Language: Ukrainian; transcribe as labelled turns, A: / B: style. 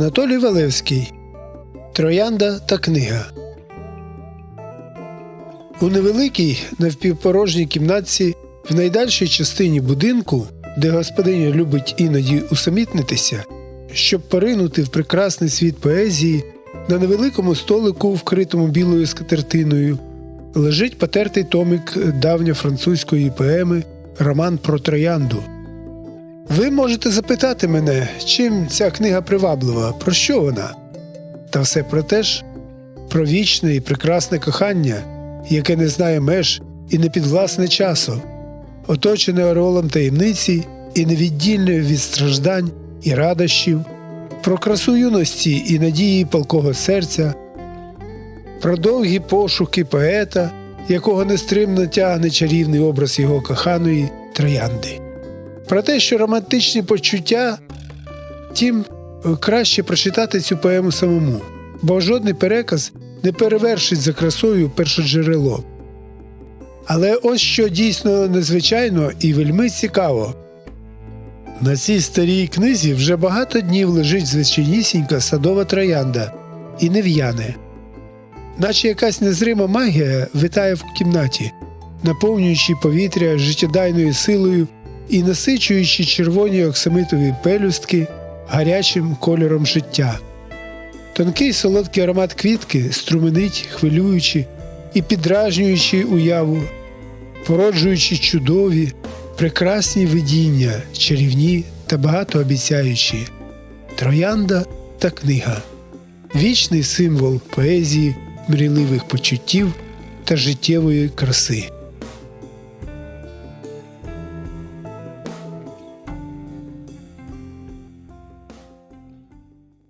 A: Анатолій Валевський Троянда та книга. У невеликій навпівпорожній кімнатці в найдальшій частині будинку, де господиня любить іноді усамітнитися, щоб поринути в прекрасний світ поезії, на невеликому столику, вкритому білою скатертиною, лежить потертий томик давньофранцузької поеми Роман про троянду. Ви можете запитати мене, чим ця книга приваблива, про що вона? Та все про те ж, про вічне і прекрасне кохання, яке не знає меж і не підвласне часу, оточене оролом таємниці і невіддільне від страждань і радощів, про красу юності і надії палкого серця, про довгі пошуки поета, якого нестримно тягне чарівний образ його коханої троянди. Про те, що романтичні почуття, тім краще прочитати цю поему самому, бо жодний переказ не перевершить за красою першоджерело. Але ось що дійсно незвичайно і вельми цікаво. На цій старій книзі вже багато днів лежить звичайнісінька садова троянда і не в'яне, наче якась незрима магія витає в кімнаті, наповнюючи повітря життєдайною силою і насичуючи червоні оксамитові пелюстки гарячим кольором життя. Тонкий солодкий аромат квітки струменить, хвилюючи і підражнюючи уяву, породжуючи чудові, прекрасні видіння, чарівні та багатообіцяючі. Троянда та книга вічний символ поезії, мрійливих почуттів та життєвої краси.